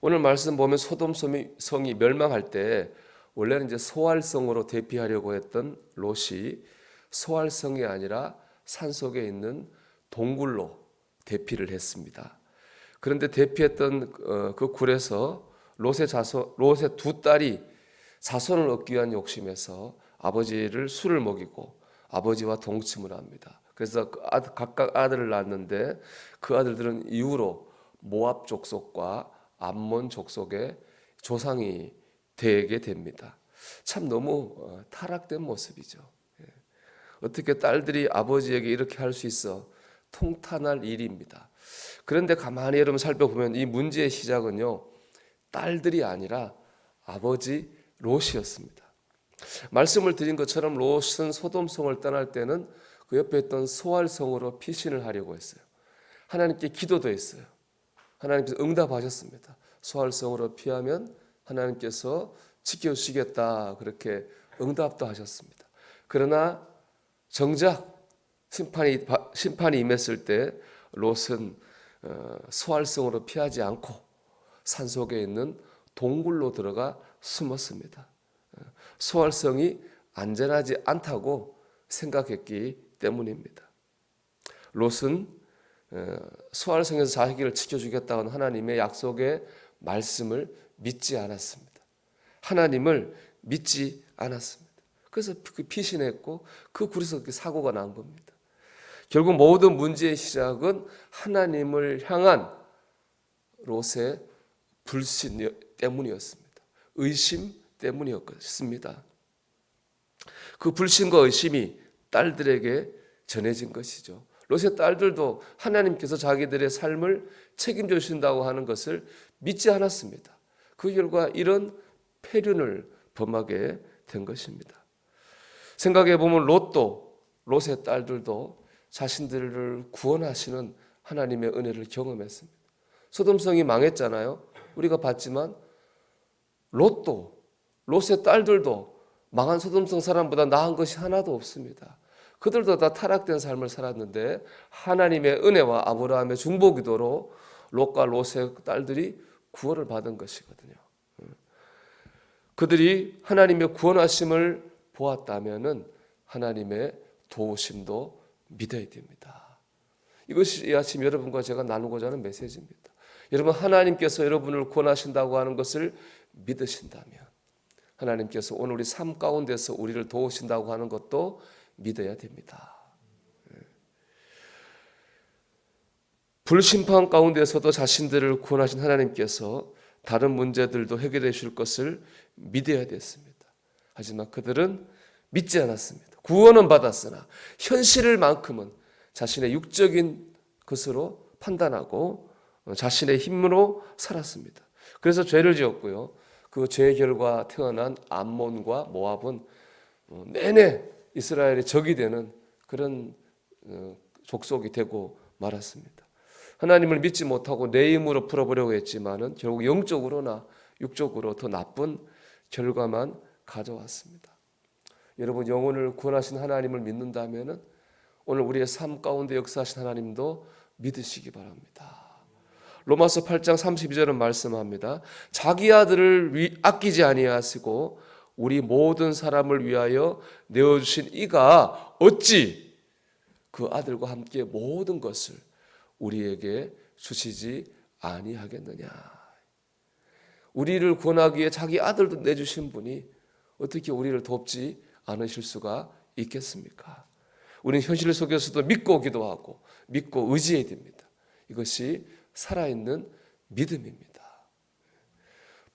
오늘 말씀 보면 소돔 성이, 멸망할 때 원래는 이제 소알성으로 대피하려고 했던 롯이 소알성이 아니라 산 속에 있는 동굴로 대피를 했습니다. 그런데 대피했던 어, 그 굴에서 롯의 자손, 롯의 두 딸이 자손을 얻기 위한 욕심에서 아버지를 술을 먹이고 아버지와 동침을 합니다. 그래서 그 각각 아들을 낳았는데 그 아들들은 이후로 모압 족속과 암몬 족속의 조상이 되게 됩니다. 참 너무 어, 타락된 모습이죠. 예. 어떻게 딸들이 아버지에게 이렇게 할 수 있어 통탄할 일입니다. 그런데 가만히 여러분 살펴보면 이 문제의 시작은요 딸들이 아니라 아버지 롯이었습니다. 말씀을 드린 것처럼 롯은 소돔성을 떠날 때는 그 옆에 있던 소알성으로 피신을 하려고 했어요. 하나님께 기도도 했어요. 하나님께서 응답하셨습니다. 소알성으로 피하면 하나님께서 지켜주시겠다 그렇게 응답도 하셨습니다. 그러나 정작 심판이 심판이 임했을 때 롯은 어, 소알성으로 피하지 않고 산 속에 있는 동굴로 들어가 숨었습니다. 어, 소알성이 안전하지 않다고 생각했기 때문입니다. 롯은 어, 소알성에서 자기를 지켜주겠다는 하나님의 약속의 말씀을 믿지 않았습니다. 하나님을 믿지 않았습니다. 그래서 그 피신했고 그 굴에서 그렇게 사고가 난 겁니다. 결국 모든 문제의 시작은 하나님을 향한 롯의 불신 때문이었습니다. 의심 때문이었습니다. 그 불신과 의심이 딸들에게 전해진 것이죠. 롯의 딸들도 하나님께서 자기들의 삶을 책임져 주신다고 하는 것을 믿지 않았습니다. 그 결과 이런 폐륜을 범하게 된 것입니다. 생각해 보면 롯도 롯의 딸들도 자신들을 구원하시는 하나님의 은혜를 경험했습니다. 소돔성이 망했잖아요. 우리가 봤지만 롯도 롯의 딸들도 망한 소돔성 사람보다 나은 것이 하나도 없습니다. 그들도 다 타락된 삶을 살았는데 하나님의 은혜와 아브라함의 중보기도로 롯과 롯의 딸들이 구원을 받은 것이거든요. 그들이 하나님의 구원하심을 보았다면은 하나님의 도우심도 믿어야 됩니다. 이것이 이 아침 여러분과 제가 나누고자 하는 메시지입니다. 여러분 하나님께서 여러분을 구원하신다고 하는 것을 믿으신다면 하나님께서 오늘 우리 삶 가운데서 우리를 도우신다고 하는 것도 믿어야 됩니다. 불심판 가운데서도 자신들을 구원하신 하나님께서 다른 문제들도 해결해 주실 것을 믿어야 됐습니다. 하지만 그들은 믿지 않았습니다. 구원은 받았으나 현실을만큼은 자신의 육적인 것으로 판단하고 자신의 힘으로 살았습니다. 그래서 죄를 지었고요. 그 죄의 결과 태어난 암몬과 모압은 내내 이스라엘의 적이 되는 그런 어, 족속이 되고 말았습니다. 하나님을 믿지 못하고 내 힘으로 풀어보려고 했지만은 결국 영적으로나 육적으로 더 나쁜 결과만 가져왔습니다. 여러분 영혼을 구원하신 하나님을 믿는다면은 오늘 우리의 삶 가운데 역사하신 하나님도 믿으시기 바랍니다. 로마서 8장 32절은 말씀합니다. 자기 아들을 위, 아끼지 아니하시고 우리 모든 사람을 위하여 내어 주신 이가 어찌 그 아들과 함께 모든 것을 우리에게 주시지 아니하겠느냐. 우리를 구원하기 위해 자기 아들도 내주신 분이 어떻게 우리를 돕지 않으실 수가 있겠습니까? 우리는 현실 속에서도 믿고 기도하고 믿고 의지해야 됩니다. 이것이 살아있는 믿음입니다.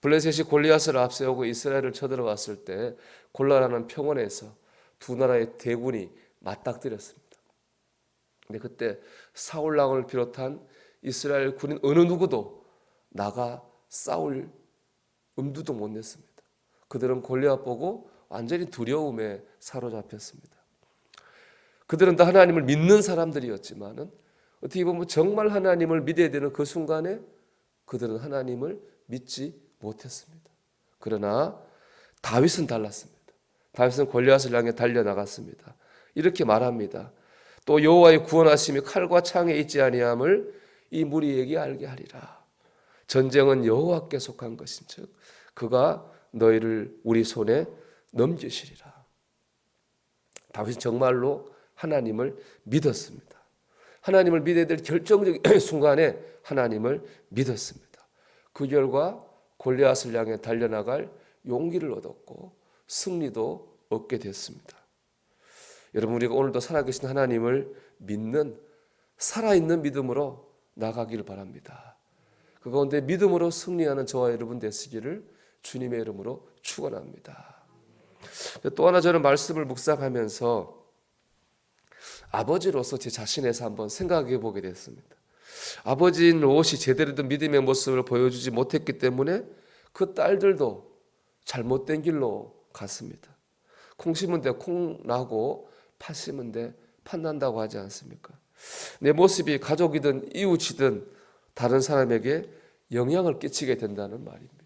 블레셋이 골리앗을 앞세우고 이스라엘을 쳐들어왔을 때 골라라는 평원에서 두 나라의 대군이 맞닥뜨렸습니다. 근데 그때 사울 왕을 비롯한 이스라엘 군인 어느 누구도 나가 싸울 음두도 못 냈습니다. 그들은 골리앗 보고 완전히 두려움에 사로잡혔습니다. 그들은 다 하나님을 믿는 사람들이었지만은 어떻게 보면 정말 하나님을 믿어야 되는 그 순간에 그들은 하나님을 믿지 못했습니다. 그러나 다윗은 달랐습니다. 다윗은 골리앗을 향해 달려 나갔습니다. 이렇게 말합니다. 또 여호와의 구원하심이 칼과 창에 있지 아니함을 이 무리에게 알게 하리라. 전쟁은 여호와께 속한 것인즉 그가 너희를 우리 손에 넘기시리라. 다윗이 정말로 하나님을 믿었습니다. 하나님을 믿어야 될 결정적인 순간에 하나님을 믿었습니다. 그 결과 골리앗을 향해 달려나갈 용기를 얻었고 승리도 얻게 됐습니다. 여러분 우리가 오늘도 살아계신 하나님을 믿는 살아있는 믿음으로 나가기를 바랍니다. 그 가운데 믿음으로 승리하는 저와 여러분 되시기를 주님의 이름으로 축원합니다. 또 하나 저는 말씀을 묵상하면서 아버지로서 제 자신에서 한번 생각해 보게 됐습니다. 아버지인 롯이 제대로 된 믿음의 모습을 보여주지 못했기 때문에 그 딸들도 잘못된 길로 갔습니다. 콩 심은 데 콩 나고 팥 심은 데 팥 난다고 하지 않습니까? 내 모습이 가족이든 이웃이든 다른 사람에게 영향을 끼치게 된다는 말입니다.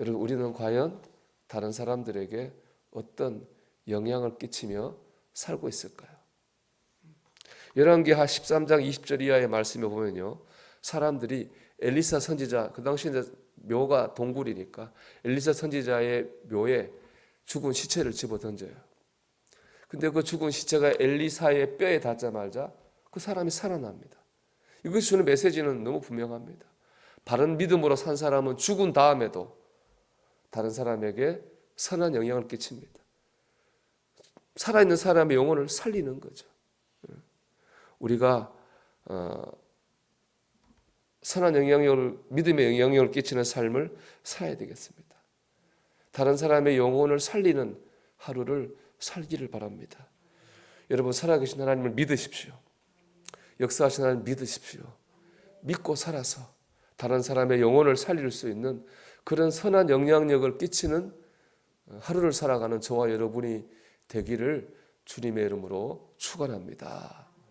여러분 우리는 과연 다른 사람들에게 어떤 영향을 끼치며 살고 있을까요? 열왕기하 13장 20절 이하의 말씀에 보면요. 사람들이 엘리사 선지자 그 당시 이제 묘가 동굴이니까 엘리사 선지자의 묘에 죽은 시체를 집어 던져요. 근데 그 죽은 시체가 엘리사의 뼈에 닿자마자 그 사람이 살아납니다. 이것이 주는 메시지는 너무 분명합니다. 바른 믿음으로 산 사람은 죽은 다음에도 다른 사람에게 선한 영향을 끼칩니다. 살아있는 사람의 영혼을 살리는 거죠. 우리가 어, 선한 영향력을 믿음의 영향력을 끼치는 삶을 살아야 되겠습니다. 다른 사람의 영혼을 살리는 하루를 살기를 바랍니다. 여러분 살아계신 하나님을 믿으십시오. 역사하신 하나님 믿으십시오. 믿고 살아서 다른 사람의 영혼을 살릴 수 있는 그런 선한 영향력을 끼치는 하루를 살아가는 저와 여러분이 되기를 주님의 이름으로 축원합니다.